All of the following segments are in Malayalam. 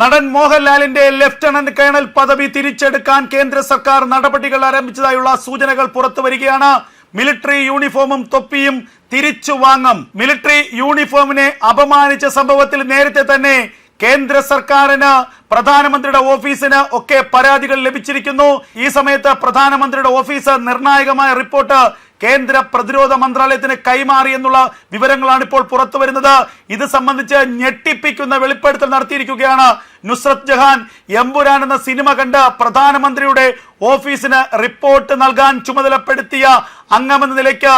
നടൻ മോഹൻലാലിന്റെ ലഫ്റ്റനന്റ് കേണൽ പദവി തിരിച്ചെടുക്കാൻ കേന്ദ്ര സർക്കാർ നടപടികൾ ആരംഭിച്ചതായുള്ള സൂചനകൾ പുറത്തു വരികയാണ്. മിലിറ്ററി യൂണിഫോമും തൊപ്പിയും തിരിച്ചു വാങ്ങും. മിലിറ്ററി യൂണിഫോമിനെ അപമാനിച്ച സംഭവത്തിൽ നേരത്തെ തന്നെ കേന്ദ്ര സർക്കാരിന് പ്രധാനമന്ത്രിയുടെ ഓഫീസിന് ഒക്കെ പരാതികൾ ലഭിച്ചിരിക്കുന്നു. ഈ സമയത്ത് പ്രധാനമന്ത്രിയുടെ ഓഫീസ് നിർണായകമായ റിപ്പോർട്ട് കേന്ദ്ര പ്രതിരോധ മന്ത്രാലയത്തിന് കൈമാറി എന്നുള്ള വിവരങ്ങളാണ് ഇപ്പോൾ പുറത്തു വരുന്നത്. ഇത് സംബന്ധിച്ച് ഞെട്ടിപ്പിക്കുന്ന വെളിപ്പെടുത്തൽ നടത്തിയിരിക്കുകയാണ് നുസ്രത് ജഹാൻ. എമ്പുരാൻ എന്ന സിനിമ കണ്ട് പ്രധാനമന്ത്രിയുടെ ഓഫീസിന് റിപ്പോർട്ട് നൽകാൻ ചുമതലപ്പെടുത്തിയ അംഗമെന്ന നിലയ്ക്ക്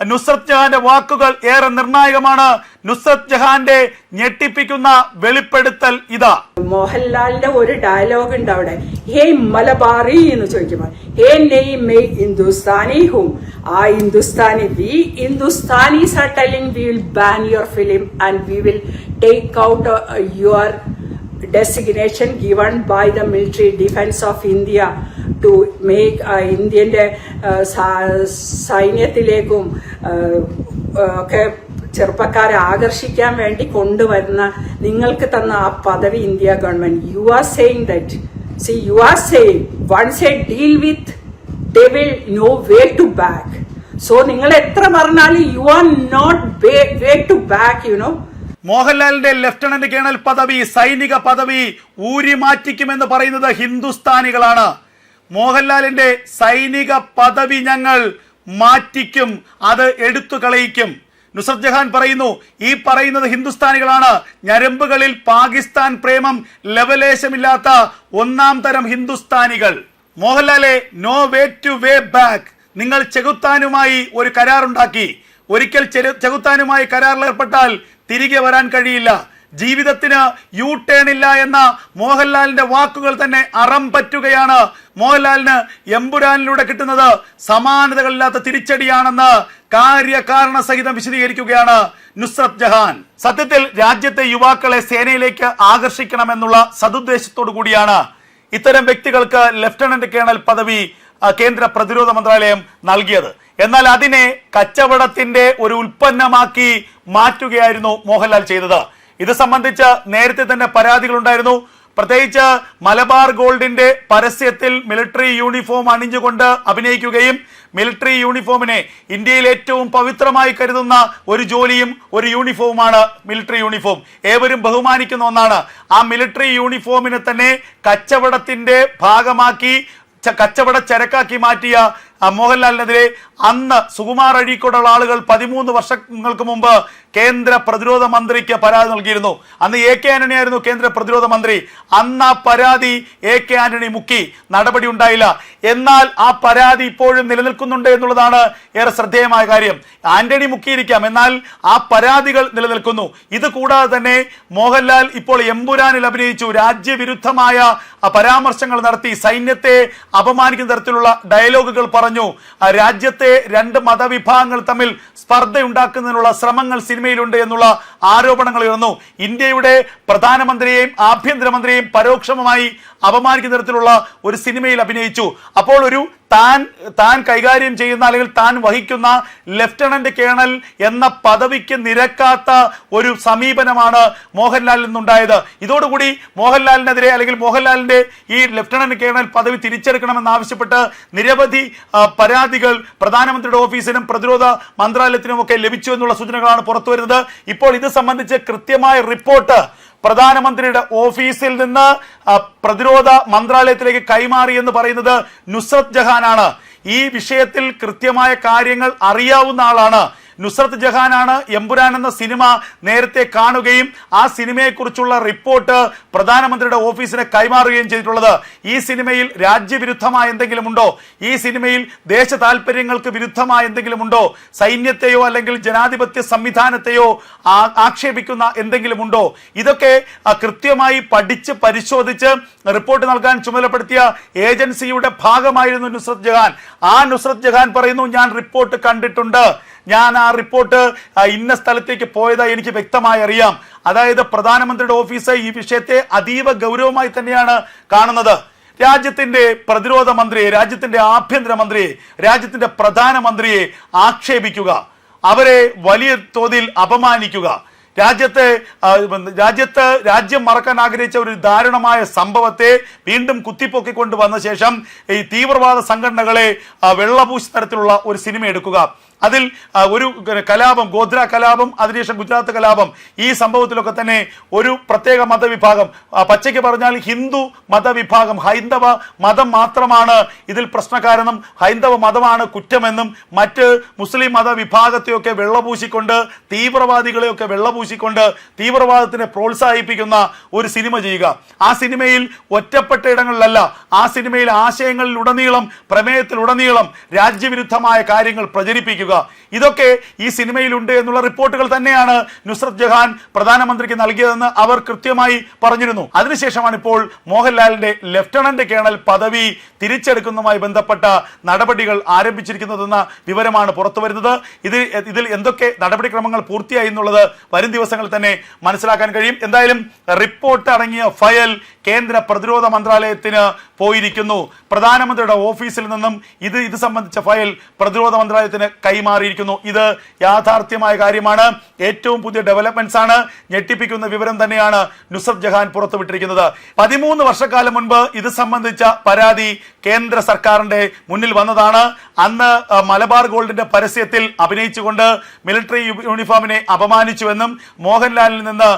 നുസ്രത് ജഹാന്റെ വാക്കുകൾ ഏറെ നിർണായകമാണ്. നുസ്രത് ജഹാന്റെ ഞെട്ടിപ്പിക്കുന്ന വെളിപ്പെടുത്തൽ ഇതാ. മോഹൻലാലിന്റെ ഒരു ഡയലോഗ് ഉണ്ട് അവിടെ. ഹേ മലബാറി എന്ന് ചോദിക്കുമ്പോൾ ഹേ നെയ് മേ ഹിന്ദുസ്ഥാനി ഹും ആ Hindustani we Hindustanis are we will ban your film and we will take out your designation given by the military defence of India to make ഇന്ത്യന്റെ സൈന്യത്തിലേക്കും ഒക്കെ ചെറുപ്പക്കാരെ ആകർഷിക്കാൻ വേണ്ടി കൊണ്ടുവരുന്ന നിങ്ങൾക്ക് തന്ന ആ പദവി India government. You are saying that see you are saying once a deal with they will no way to back so നിങ്ങൾ എത്ര പറഞ്ഞാലും you are not way to back you know മോഹൻലാലിന്റെ ലഫ്റ്റനന്റ് കേണൽ പദവി സൈനിക പദവി ഊരി മാറ്റിക്കുമെന്ന് പറയുന്നത് ഹിന്ദുസ്ഥാനികളാണ്. മോഹൻലാലിന്റെ സൈനിക പദവി ഞങ്ങൾ മാറ്റിക്കും അത് എടുത്തു കളയിക്കും. നുസറത് ജഹാൻ പറയുന്നു ഈ പറയുന്നത് ഹിന്ദുസ്ഥാനികളാണ്. ഞരമ്പുകളിൽ പാകിസ്ഥാൻ പ്രേമം ലവലേശമില്ലാത്ത ഒന്നാം തരം ഹിന്ദുസ്ഥാനികൾ. മോഹൻലാലെ no way to way back നിങ്ങൾ ചെകുത്താനുമായി ഒരു കരാറുണ്ടാക്കി. ഒരിക്കൽ ചെകുത്താനുമായി കരാറിൽ ഏർപ്പെട്ടാൽ തിരികെ വരാൻ കഴിയില്ല. ജീവിതത്തിന് യു ടേൺ ഇല്ല എന്ന മോഹൻലാലിന്റെ വാക്കുകൾ തന്നെ അറം പറ്റുകയാണ്. മോഹൻലാലിന് എമ്പുരാനിലൂടെ കിട്ടുന്നത് സമാനതകളില്ലാത്ത തിരിച്ചടിയാണെന്ന് കാര്യകാരണ സഹിതം വിശദീകരിക്കുകയാണ് നുസ്രത് ജഹാൻ. സത്യത്തിൽ രാജ്യത്തെ യുവാക്കളെ സേനയിലേക്ക് ആകർഷിക്കണമെന്നുള്ള സതുദ്ദേശത്തോടു കൂടിയാണ് ഇത്തരം വ്യക്തികൾക്ക് ലഫ്റ്റനന്റ് കേണൽ പദവി കേന്ദ്ര പ്രതിരോധ മന്ത്രാലയം നൽകിയത്. എന്നാൽ അതിനെ കച്ചവടത്തിന്റെ ഒരു ഉൽപ്പന്നമാക്കി മാറ്റുകയായിരുന്നു മോഹൻലാൽ ചെയ്തത്. ഇത് സംബന്ധിച്ച് നേരത്തെ തന്നെ പരാതികളുണ്ടായിരുന്നു. പ്രത്യേകിച്ച് മലബാർ ഗോൾഡിന്റെ പരസ്യത്തിൽ മിലിറ്ററി യൂണിഫോം അണിഞ്ഞുകൊണ്ട് അഭിനയിക്കുകയും മിലിറ്ററി യൂണിഫോമിനെ ഇന്ത്യയിൽ ഏറ്റവും പവിത്രമായി കരുതുന്ന ഒരു ജോലിയും ഒരു യൂണിഫോമാണ് മിലിറ്ററി യൂണിഫോം ഏവരും ബഹുമാനിക്കുന്ന ഒന്നാണ്. ആ മിലിറ്ററി യൂണിഫോമിനെ തന്നെ കച്ചവടത്തിന്റെ ഭാഗമാക്കി കച്ചവട ചരക്കാക്കി മാറ്റിയ മോഹൻലാലിനെതിരെ അന്ന് സുകുമാർ അഴീക്കോടുള്ള ആളുകൾ പതിമൂന്ന് വർഷങ്ങൾക്ക് മുമ്പ് കേന്ദ്ര പ്രതിരോധ മന്ത്രിക്ക് പരാതി നൽകിയിരുന്നു. അന്ന് എ കെ ആന്റണി ആയിരുന്നു കേന്ദ്ര പ്രതിരോധ മന്ത്രി. അന്ന് ആ പരാതി എ കെ ആന്റണി മുക്കി. നടപടി ഉണ്ടായില്ല. എന്നാൽ ആ പരാതി ഇപ്പോഴും നിലനിൽക്കുന്നുണ്ട് എന്നുള്ളതാണ് ഏറെ ശ്രദ്ധേയമായ കാര്യം. ആന്റണി മുക്കിയിരിക്കാം. എന്നാൽ ആ പരാതികൾ നിലനിൽക്കുന്നു. ഇത് കൂടാതെ തന്നെ മോഹൻലാൽ ഇപ്പോൾ എമ്പുരാനിൽ അഭിനയിച്ചു. രാജ്യവിരുദ്ധമായ പരാമർശങ്ങൾ നടത്തി. സൈന്യത്തെ അപമാനിക്കുന്ന തരത്തിലുള്ള ഡയലോഗുകൾ പറഞ്ഞു. രാജ്യത്തെ രണ്ട് മതവിഭാഗങ്ങൾ തമ്മിൽ സ്പർദ്ധയുണ്ടാക്കുന്നതിനുള്ള ശ്രമങ്ങൾ സിനിമയിലുണ്ട് എന്നുള്ള ആരോപണങ്ങൾ ഉയർന്നു. ഇന്ത്യയുടെ പ്രധാനമന്ത്രിയെയും ആഭ്യന്തരമന്ത്രിയെയും പരോക്ഷമായി അപമാനിക്കുന്ന തരത്തിലുള്ള ഒരു സിനിമയിൽ അഭിനയിച്ചു. അപ്പോൾ ഒരു താൻ താൻ കൈകാര്യം ചെയ്യുന്ന അല്ലെങ്കിൽ താൻ വഹിക്കുന്ന ലഫ്റ്റനന്റ് കേണൽ എന്ന പദവിക്ക് നിരക്കാത്ത ഒരു സമീപനമാണ് മോഹൻലാലിൽ നിന്നുണ്ടായത്. ഇതോടുകൂടി മോഹൻലാലിനെതിരെ അല്ലെങ്കിൽ മോഹൻലാലിന്റെ ഈ ലഫ്റ്റനന്റ് കേണൽ പദവി തിരിച്ചെടുക്കണമെന്ന് ആവശ്യപ്പെട്ട് നിരവധി പരാതികൾ പ്രധാനമന്ത്രിയുടെ ഓഫീസിനും പ്രതിരോധ മന്ത്രാലയത്തിനും ഒക്കെ ലഭിച്ചു എന്നുള്ള സൂചനകളാണ് പുറത്തു വരുന്നത് ഇപ്പോൾ ഇത് സംബന്ധിച്ച് കൃത്യമായ റിപ്പോർട്ട് പ്രധാനമന്ത്രിയുടെ ഓഫീസിൽ നിന്ന് പ്രതിരോധ മന്ത്രാലയത്തിലേക്ക് കൈമാറി എന്ന് പറയുന്നത് നുസ്രത് ജഹാനാണ്. ഈ വിഷയത്തിൽ കൃത്യമായ കാര്യങ്ങൾ അറിയാവുന്ന ആളാണ് നുസ്രത്ത് ജഹാനാണ് എമ്പുരാൻ എന്ന സിനിമ നേരത്തെ കാണുകയും ആ സിനിമയെക്കുറിച്ചുള്ള റിപ്പോർട്ട് പ്രധാനമന്ത്രിയുടെ ഓഫീസിനെ കൈമാറുകയും ചെയ്തിട്ടുള്ളത്. ഈ സിനിമയിൽ രാജ്യവിരുദ്ധമായ എന്തെങ്കിലും ഉണ്ടോ? ഈ സിനിമയിൽ ദേശ താല്പര്യങ്ങൾക്ക് വിരുദ്ധമായ എന്തെങ്കിലും ഉണ്ടോ? സൈന്യത്തെയോ അല്ലെങ്കിൽ ജനാധിപത്യ സംവിധാനത്തെയോ ആക്ഷേപിക്കുന്ന എന്തെങ്കിലും ഉണ്ടോ? ഇതൊക്കെ കൃത്യമായി പഠിച്ച് പരിശോധിച്ച് റിപ്പോർട്ട് നൽകാൻ ചുമതലപ്പെടുത്തിയ ഏജൻസിയുടെ ഭാഗമായിരുന്നു നുസ്രത് ജഹാൻ. ആ നുസ്രത് ജഹാൻ പറയുന്നു ഞാൻ റിപ്പോർട്ട് കണ്ടിട്ടുണ്ട്. ഞാൻ ആ റിപ്പോർട്ട് ഇന്ന സ്ഥലത്തേക്ക് പോയതായി എനിക്ക് വ്യക്തമായി അറിയാം. അതായത് പ്രധാനമന്ത്രിയുടെ ഓഫീസ് ഈ വിഷയത്തെ അതീവ ഗൗരവമായി തന്നെയാണ് കാണുന്നത്. രാജ്യത്തിന്റെ പ്രതിരോധ മന്ത്രിയെ രാജ്യത്തിന്റെ ആഭ്യന്തര മന്ത്രിയെ രാജ്യത്തിന്റെ പ്രധാനമന്ത്രിയെ ആക്ഷേപിക്കുക. അവരെ വലിയ തോതിൽ അപമാനിക്കുക. രാജ്യത്തെ രാജ്യത്ത് രാജ്യം മറക്കാൻ ആഗ്രഹിച്ച ഒരു ദാരുണമായ സംഭവത്തെ വീണ്ടും കുത്തിപ്പൊക്കിക്കൊണ്ട് വന്ന ശേഷം ഈ തീവ്രവാദ സംഘടനകളെ വെള്ളപൂശി തരത്തിലുള്ള ഒരു സിനിമ എടുക്കുക. അതിൽ ഒരു കലാപം ഗോത്ര കലാപം അതിനുശേഷം ഗുജറാത്ത് കലാപം ഈ സംഭവത്തിലൊക്കെ തന്നെ ഒരു പ്രത്യേക മതവിഭാഗം. പച്ചയ്ക്ക് പറഞ്ഞാൽ ഹിന്ദു മതവിഭാഗം ഹൈന്ദവ മതം മാത്രമാണ് ഇതിൽ പ്രശ്നക്കാരെന്നും ഹൈന്ദവ മതമാണ് കുറ്റമെന്നും മറ്റ് മുസ്ലിം മതവിഭാഗത്തെയൊക്കെ വെള്ളപൂശിക്കൊണ്ട് തീവ്രവാദികളെയൊക്കെ വെള്ളപൂശിക്കൊണ്ട് തീവ്രവാദത്തിനെ പ്രോത്സാഹിപ്പിക്കുന്ന ഒരു സിനിമ ചെയ്യുക. ആ സിനിമയിൽ ഒറ്റപ്പെട്ട ഇടങ്ങളിലല്ല ആ സിനിമയിൽ ആശയങ്ങളിലുടനീളം പ്രമേയത്തിലുടനീളം രാജ്യവിരുദ്ധമായ കാര്യങ്ങൾ പ്രചരിപ്പിക്കുക. ഇതൊക്കെ ഈ സിനിമയിലുണ്ട് എന്നുള്ള റിപ്പോർട്ടുകൾ തന്നെയാണ് നുസ്രത് ജഹാൻ പ്രധാനമന്ത്രിക്ക് നൽകിയതെന്ന് അവർ കൃത്യമായി പറഞ്ഞിരുന്നു. അതിനുശേഷമാണ് ഇപ്പോൾ മോഹൻലാലിന്റെ ലഫ്റ്റനന്റ് കേണൽ പദവി തിരിച്ചെടുക്കുന്നതുമായി ബന്ധപ്പെട്ട നടപടികൾ ആരംഭിച്ചിരിക്കുന്നതെന്ന വിവരമാണ് പുറത്തു വരുന്നത്. ഇത് ഇതിൽ എന്തൊക്കെ നടപടിക്രമങ്ങൾ പൂർത്തിയായി എന്നുള്ളത് വരും ദിവസങ്ങളിൽ തന്നെ മനസ്സിലാക്കാൻ കഴിയും. എന്തായാലും റിപ്പോർട്ട് അടങ്ങിയ ഫയൽ കേന്ദ്ര പ്രതിരോധ മന്ത്രാലയത്തിന് പോയിരിക്കുന്നു. പ്രധാനമന്ത്രിയുടെ ഓഫീസിൽ നിന്നും ഇത് ഇത് സംബന്ധിച്ച ഫയൽ പ്രതിരോധ മന്ത്രാലയത്തിന് കൈമാറിയിരിക്കുന്നു. ഇത് യാഥാർത്ഥ്യമായ കാര്യമാണ്. ഏറ്റവും പുതിയ ഡെവലപ്മെന്റ്സ് ആണ്. ഞെട്ടിപ്പിക്കുന്ന വിവരം തന്നെയാണ് നുസഫ് ജഹാൻ പുറത്തുവിട്ടിരിക്കുന്നത്. പതിമൂന്ന് വർഷക്കാലം മുൻപ് ഇത് സംബന്ധിച്ച പരാതി കേന്ദ്ര സർക്കാരിന്റെ മുന്നിൽ വന്നതാണ്. അന്ന് മലബാർ ഗോൾഡിന്റെ പരസ്യത്തിൽ അഭിനയിച്ചുകൊണ്ട് മിലിറ്ററി യൂണിഫോമിനെ അപമാനിച്ചുവെന്നും മോഹൻലാലിൽ നിന്ന്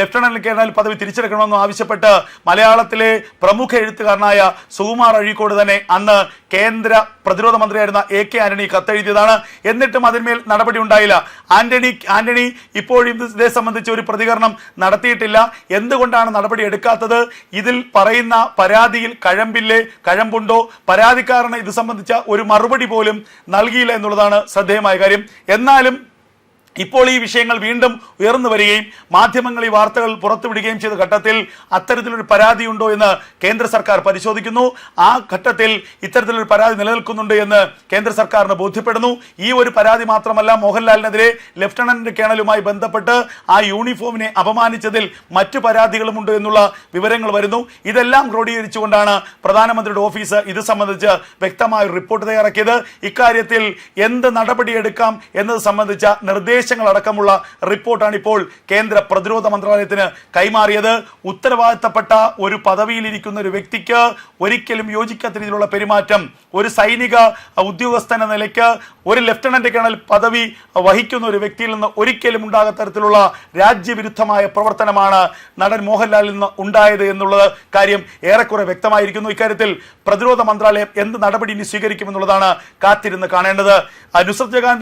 ലഫ്റ്റനന്റ് കേണൽ പദവി തിരിച്ചെടുക്കണമെന്നും ആവശ്യപ്പെട്ട് മലയാളത്തിലെ പ്രമുഖ എഴുത്തുകാരനായ സുകുമാർ അഴീക്കോട് തന്നെ അന്ന് കേന്ദ്ര പ്രതിരോധ മന്ത്രിയായിരുന്ന എ കെ ആന്റണി കത്തെഴുതിയതാണ്. എന്നിട്ടും അതിന്മേൽ നടപടി ഉണ്ടായില്ല. ആന്റണി ആന്റണി ഇപ്പോഴും ഇതേ സംബന്ധിച്ച് ഒരു പ്രതികരണം നടത്തിയിട്ടില്ല. എന്തുകൊണ്ടാണ് നടപടി എടുക്കാത്തത്? ഇതിൽ പറയുന്ന പരാതിയിൽ കഴമ്പില്ലേ കഴമ്പുണ്ടോ? പരാതിക്കാരന് ഇത് സംബന്ധിച്ച ഒരു മറുപടി പോലും നൽകിയില്ല എന്നുള്ളതാണ് ശ്രദ്ധേയമായ കാര്യം. എന്നാലും ഇപ്പോൾ ഈ വിഷയങ്ങൾ വീണ്ടും ഉയർന്നു വരികയും മാധ്യമങ്ങൾ ഈ വാർത്തകൾ പുറത്തുവിടുകയും ചെയ്ത ഘട്ടത്തിൽ അത്തരത്തിലൊരു പരാതി ഉണ്ടോ എന്ന് കേന്ദ്ര സർക്കാർ പരിശോധിക്കുന്നു. ആ ഘട്ടത്തിൽ ഇത്തരത്തിലൊരു പരാതി നിലനിൽക്കുന്നുണ്ട് എന്ന് കേന്ദ്ര സർക്കാരിന് ബോധ്യപ്പെടുന്നു. ഈ ഒരു പരാതി മാത്രമല്ല മോഹൻലാലിനെതിരെ ലഫ്റ്റനന്റ് കേണലുമായി ബന്ധപ്പെട്ട് ആ യൂണിഫോമിനെ അപമാനിച്ചതിൽ മറ്റു പരാതികളുമുണ്ട് എന്നുള്ള വിവരങ്ങൾ വരുന്നു. ഇതെല്ലാം ക്രോഡീകരിച്ചുകൊണ്ടാണ് പ്രധാനമന്ത്രിയുടെ ഓഫീസ് ഇത് സംബന്ധിച്ച് വ്യക്തമായ റിപ്പോർട്ട് തയ്യാറാക്കിയത്. ഇക്കാര്യത്തിൽ എന്ത് നടപടിയെടുക്കാം എന്നത് സംബന്ധിച്ച നിർദ്ദേശങ്ങളടക്കമുള്ള റിപ്പോർട്ടാണ് ഇപ്പോൾ കേന്ദ്ര പ്രതിരോധ മന്ത്രാലയത്തിന് കൈമാറിയത്. ഉത്തരവാദിത്തപ്പെട്ട ഒരു പദവിയിലിരിക്കുന്ന ഒരു വ്യക്തിക്ക് ഒരിക്കലും യോജിക്കാത്ത രീതിയിലുള്ള പെരുമാറ്റം. ഒരു സൈനിക ഉദ്യോഗസ്ഥ എന്ന നിലയ്ക്ക് ഒരു ലഫ്റ്റനന്റ് കേണൽ പദവി വഹിക്കുന്ന ഒരു വ്യക്തിയിൽ നിന്ന് ഒരിക്കലും ഉണ്ടാകാത്ത തരത്തിലുള്ള രാജ്യവിരുദ്ധമായ പ്രവർത്തനമാണ് നടൻ മോഹൻലാലിൽ നിന്ന് ഉണ്ടായത് എന്നുള്ളത് കാര്യം ഏറെക്കുറെ വ്യക്തമായിരിക്കുന്നു. ഇക്കാര്യത്തിൽ പ്രതിരോധ മന്ത്രാലയം എന്ത് നടപടി ഇനി സ്വീകരിക്കുമെന്നുള്ളതാണ് കാത്തിരുന്ന് കാണേണ്ടത്. ആ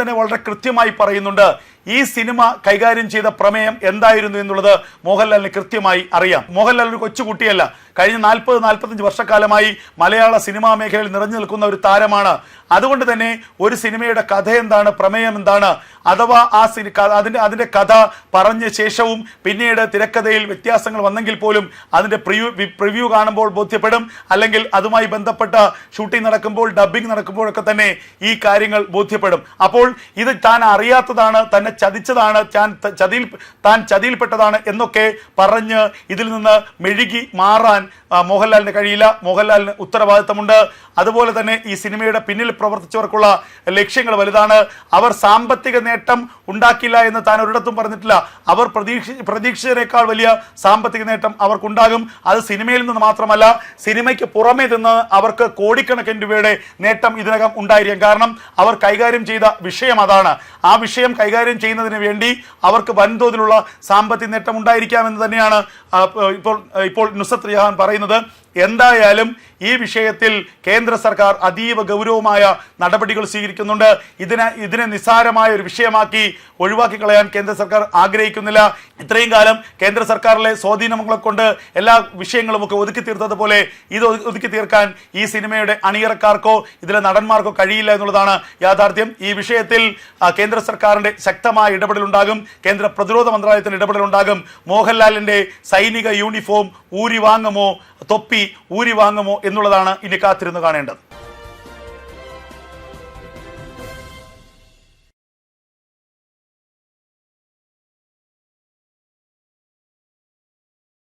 തന്നെ വളരെ കൃത്യമായി പറയുന്നുണ്ട്. ഈ സിനിമ കൈകാര്യം ചെയ്ത പ്രമേയം എന്തായിരുന്നു എന്നുള്ളത് മോഹൻലാലിന് കൃത്യമായി അറിയാം. മോഹൻലാൽ ഒരു കൊച്ചുകുട്ടിയല്ല. കഴിഞ്ഞ നാൽപ്പത് നാൽപ്പത്തഞ്ച് വർഷക്കാലമായി മലയാള സിനിമാ മേഖലയിൽ നിറഞ്ഞു നിൽക്കുന്ന ഒരു താരമാണ്. അതുകൊണ്ട് തന്നെ ഒരു സിനിമയുടെ കഥ എന്താണ് പ്രമേയം എന്താണ് അഥവാ ആ സിനി അതിന്റെ അതിന്റെ കഥ പറഞ്ഞ ശേഷവും പിന്നീട് തിരക്കഥയിൽ വ്യത്യാസങ്ങൾ വന്നെങ്കിൽ പോലും അതിന്റെ പ്രിവ്യൂ പ്രിവ്യൂ കാണുമ്പോൾ ബോധ്യപ്പെടും. അല്ലെങ്കിൽ അതുമായി ബന്ധപ്പെട്ട ഷൂട്ടിംഗ് നടക്കുമ്പോൾ ഡബ്ബിംഗ് നടക്കുമ്പോഴൊക്കെ തന്നെ ഈ കാര്യങ്ങൾ ബോധ്യപ്പെടും. അപ്പോൾ ഇത് താൻ അറിയാത്തതാണ് തന്നെ ചതിച്ചതാണ് താൻ ചതിയിൽ താൻ ചതിയിൽപ്പെട്ടതാണ് എന്നൊക്കെ പറഞ്ഞ് ഇതിൽ നിന്ന് മെഴുകി മാറാൻ മോഹൻലാലിന് കഴിയില്ല. മോഹൻലാലിന് ഉത്തരവാദിത്തമുണ്ട്. അതുപോലെ തന്നെ ഈ സിനിമയുടെ പിന്നിൽ പ്രവർത്തിച്ചവർക്കുള്ള ലക്ഷ്യങ്ങൾ വലുതാണ്. അവർ സാമ്പത്തിക നേട്ടം ഉണ്ടാക്കില്ല എന്ന് താൻ ഒരിടത്തും പറഞ്ഞിട്ടില്ല. അവർ പ്രതീക്ഷ പ്രതീക്ഷിച്ചതിനേക്കാൾ വലിയ സാമ്പത്തിക നേട്ടം അവർക്കുണ്ടാകും. അത് സിനിമയിൽ നിന്ന് മാത്രമല്ല സിനിമയ്ക്ക് പുറമേ നിന്ന് അവർക്ക് കോടിക്കണക്കിന് രൂപയുടെ നേട്ടം ഇതിനകം ഉണ്ടായിരിക്കും. കാരണം അവർ കൈകാര്യം ചെയ്ത വിഷയം അതാണ്. ആ വിഷയം കൈകാര്യം ചെയ്യുന്നതിന് വേണ്ടി അവർക്ക് വൻതോതിലുള്ള സാമ്പത്തിക നേട്ടം ഉണ്ടായിരിക്കാമെന്ന് തന്നെയാണ് ഇപ്പോൾ ഇപ്പോൾ നുസത്ത് റിയാൻ പറയുന്നത്. എന്തായാലും ഈ വിഷയത്തിൽ കേന്ദ്ര സർക്കാർ അതീവ ഗൗരവമായ നടപടികൾ സ്വീകരിക്കുന്നുണ്ട്. ഇതിനെ ഇതിനെ നിസ്സാരമായ ഒരു വിഷയമാക്കി ഒഴിവാക്കി കളയാൻ കേന്ദ്ര സർക്കാർ ആഗ്രഹിക്കുന്നില്ല. ഇത്രയും കാലം കേന്ദ്ര സർക്കാരിലെ സ്വാധീനങ്ങളെ കൊണ്ട് എല്ലാ വിഷയങ്ങളും ഒക്കെ ഒതുക്കി തീർത്തതുപോലെ ഇത് ഒതുക്കി തീർക്കാൻ ഈ സിനിമയുടെ അണിയറക്കാർക്കോ ഇതിലെ നടന്മാർക്കോ കഴിയില്ല എന്നുള്ളതാണ് യാഥാർത്ഥ്യം. ഈ വിഷയത്തിൽ കേന്ദ്ര സർക്കാരിന്റെ ശക്തമായ ഇടപെടലുണ്ടാകും. കേന്ദ്ര പ്രതിരോധ മന്ത്രാലയത്തിന്റെ ഇടപെടലുണ്ടാകും. മോഹൻലാലിന്റെ സൈനിക യൂണിഫോം ഊരി വാങ്ങുമോ തൊപ്പി ഊരി വാങ്ങുമോ എന്നുള്ളതാണ് ഇനി കാത്തിരുന്ന് കാണേണ്ടത്.